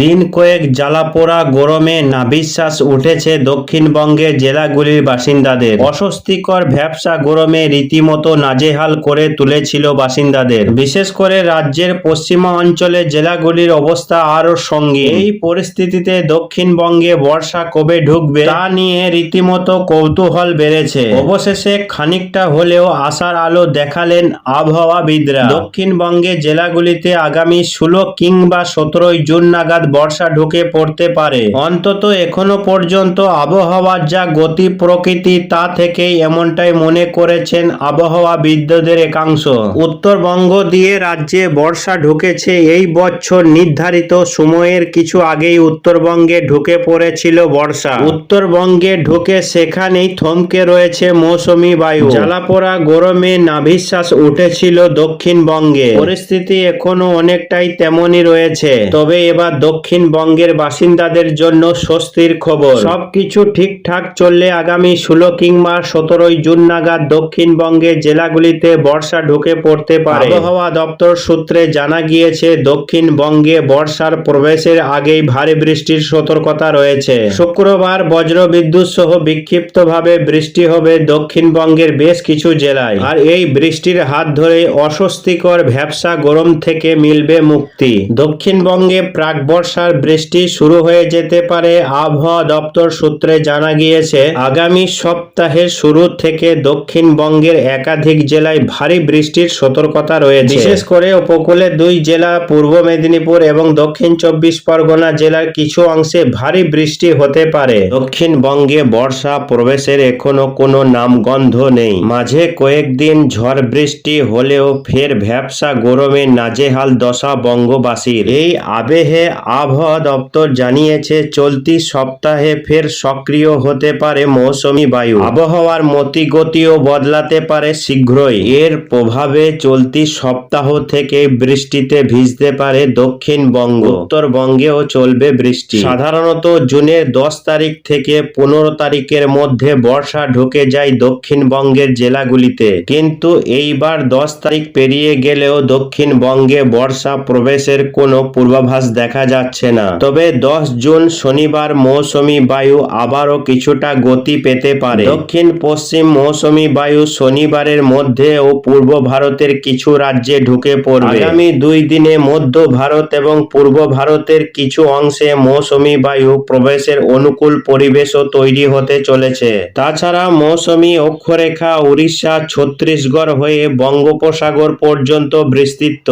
দিন কয়েক জ্বালাপোড়া গরমে নাভিশ্বাস উঠেছে দক্ষিণবঙ্গের জেলাগুলির বাসিন্দাদের। অস্বস্তিকর ভ্যাবসা গরমে রীতিমতো নাজেহাল করে তুলেছিল বাসিন্দাদের। বিশেষ করে রাজ্যের পশ্চিমা অঞ্চলে জেলাগুলির অবস্থা আরও সঙ্গীন। এই পরিস্থিতিতে দক্ষিণবঙ্গে বর্ষা কবে ঢুকবে তা নিয়ে রীতিমতো কৌতূহল বেড়েছে। অবশেষে খানিকটা হলেও আশার আলো দেখালেন আবহাওয়াবিদরা। দক্ষিণবঙ্গে জেলাগুলিতে আগামী ষোলো কিংবা সতেরোই জুন নাগাদ বর্ষা ঢুকে পড়তে পারে। অন্তত এখনও পর্যন্ত আবহাওয়ার যা গতি প্রকৃতি তা থেকেই এমনটাই মনে করেছেন আবহাওয়াবিদদের একাংশ। উত্তরবঙ্গ দিয়ে রাজ্যে বর্ষা ঢুকেছে এই বছর নির্ধারিত সময়ের কিছু আগেই উত্তরবঙ্গে ঢুকে পড়েছিল বর্ষা। উত্তরবঙ্গে ঢুকে সেখানেই থমকে রয়েছে মৌসুমী বায়ু। জ্বালাপোড়া, গরমে নাভিশ্বাস উঠেছিল দক্ষিণবঙ্গে। পরিস্থিতি এখনও অনেকটাই তেমনই রয়েছে। তবে এবার দক্ষিণবঙ্গের বাসিন্দাদের জন্য স্বস্তির খবর। সবকিছু ঠিকঠাক চললে আগামী ষোলো কিংবা সতেরোই জুন নাগাদ দক্ষিণবঙ্গের জেলাগুলিতে বর্ষা ঢুকে পড়তে পারে। আবহাওয়া দপ্তর সূত্রে জানা গিয়েছে দক্ষিণবঙ্গে বর্ষার প্রবেশের আগেই ভারী বৃষ্টির সতর্কতা রয়েছে। শুক্রবার বজ্রবিদ্যুৎ সহ বিক্ষিপ্তভাবে বৃষ্টি হবে দক্ষিণবঙ্গের বেশ কিছু জেলায়। আর এই বৃষ্টির হাত ধরে অস্বস্তিকর ভ্যাবসা গরম থেকে মিলবে মুক্তি। দক্ষিণবঙ্গে প্রাক বর্ষার বৃষ্টি শুরু হয়ে যেতে পারে। আবহাওয়া দপ্তর সূত্রে জানা গিয়েছে, আগামী সপ্তাহের শুরু থেকে দক্ষিণবঙ্গের একাধিক জেলায় ভারী বৃষ্টির সতর্কতা রয়েছে। বিশেষ করে উপকূলের দুই জেলা, পূর্ব মেদিনীপুর এবং দক্ষিণ চব্বিশ পরগনা জেলার কিছু অংশে ভারী বৃষ্টি হতে পারে। দক্ষিণবঙ্গে বর্ষা প্রবেশের এখনও কোনো নামগন্ধ নেই। মাঝে কয়েকদিন ঝড় বৃষ্টি হলেও ফের ভ্যাবসা গরমে নাজেহাল দশা বঙ্গবাসীর। এই আবেহে আবহাওয়া দপ্তর জানিয়েছে, চলতি সপ্তাহে ফের সক্রিয় হতে পারে মৌসুমি বায়ু। আবহাওয়ার মতিগতিও বদলাতে পারে শীঘ্রই। এর প্রভাবে চলতি সপ্তাহ থেকে বৃষ্টিতে ভিজতে পারে দক্ষিণবঙ্গ। উত্তরবঙ্গেও চলবে বৃষ্টি। সাধারণত জুনের দশ তারিখ থেকে পনেরো তারিখের মধ্যে বর্ষা ঢুকে যায় দক্ষিণবঙ্গের জেলাগুলিতে। কিন্তু এইবার দশ তারিখ পেরিয়ে গেলেও দক্ষিণবঙ্গে বর্ষা প্রবেশের কোনো পূর্বাভাস দেখা যাচ্ছে না। তবে দশ জুন শনিবার মৌসুমি বায়ু আবারও কিছুটা গতি পেতে পারে। দক্ষিণ পশ্চিম মৌসুমি বায়ু শনিবারের মধ্যে ও পূর্ব ভারতের কিছু রাজ্যে ঢুকে পড়বে। আগামী দুই দিনে মধ্য ভারত এবং পূর্ব ভারতের কিছু অংশে মৌসুমি বায়ু প্রবেশের অনুকূল পরিবেশও তৈরি হতে চলেছে। তাছাড়া মৌসুমি অক্ষরেখা উড়িষ্যা, ছত্তিশগড় হয়ে বঙ্গোপসাগর পর্যন্ত বিস্তৃত।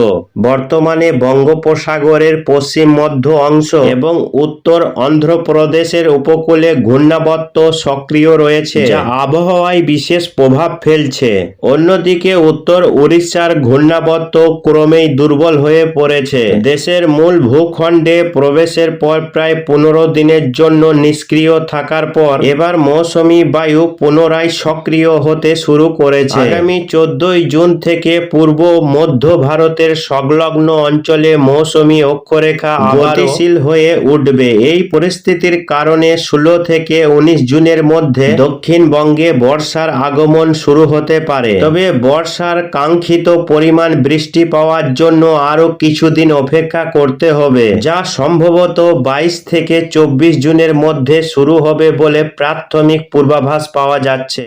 বর্তমানে বঙ্গোপসাগরের পশ্চিম মধ্য অংশ এবং উত্তর অন্ধ্রপ্রদেশের উপকূলে ঘূর্ণাবর্ত সক্রিয় রয়েছে। যা আবহাওয়ায় বিশেষ প্রভাব ফেলছে। অন্যদিকে উত্তর উড়িষ্যার ঘূর্ণাবর্ত ক্রমেই দুর্বল হয়ে পড়েছে। দেশের মূল ভূখণ্ডে প্রবেশের পর প্রায় পনেরো দিনের জন্য নিষ্ক্রিয় থাকার পর এবার মৌসুমী বায়ু পুনরায় সক্রিয় হতে শুরু করেছে। আগামী চোদ্দই জুন থেকে পূর্ব মধ্য ভারতের সংলগ্ন অঞ্চলে মৌসুমী অক্ষরেখা গতিশীল হয়ে উঠবে। এই পরিস্থিতির কারণে ষোলো থেকে উনিশ জুনের মধ্যে দক্ষিণবঙ্গে বর্ষার আগমন শুরু হতে পারে। তবে বর্ষার কাঙ্ক্ষিত পরিমাণ বৃষ্টি পাওয়ার জন্য আরও কিছুদিন অপেক্ষা করতে হবে, যা সম্ভবত বাইশ থেকে চব্বিশ জুনের মধ্যে শুরু হবে বলে প্রাথমিক পূর্বাভাস পাওয়া যাচ্ছে।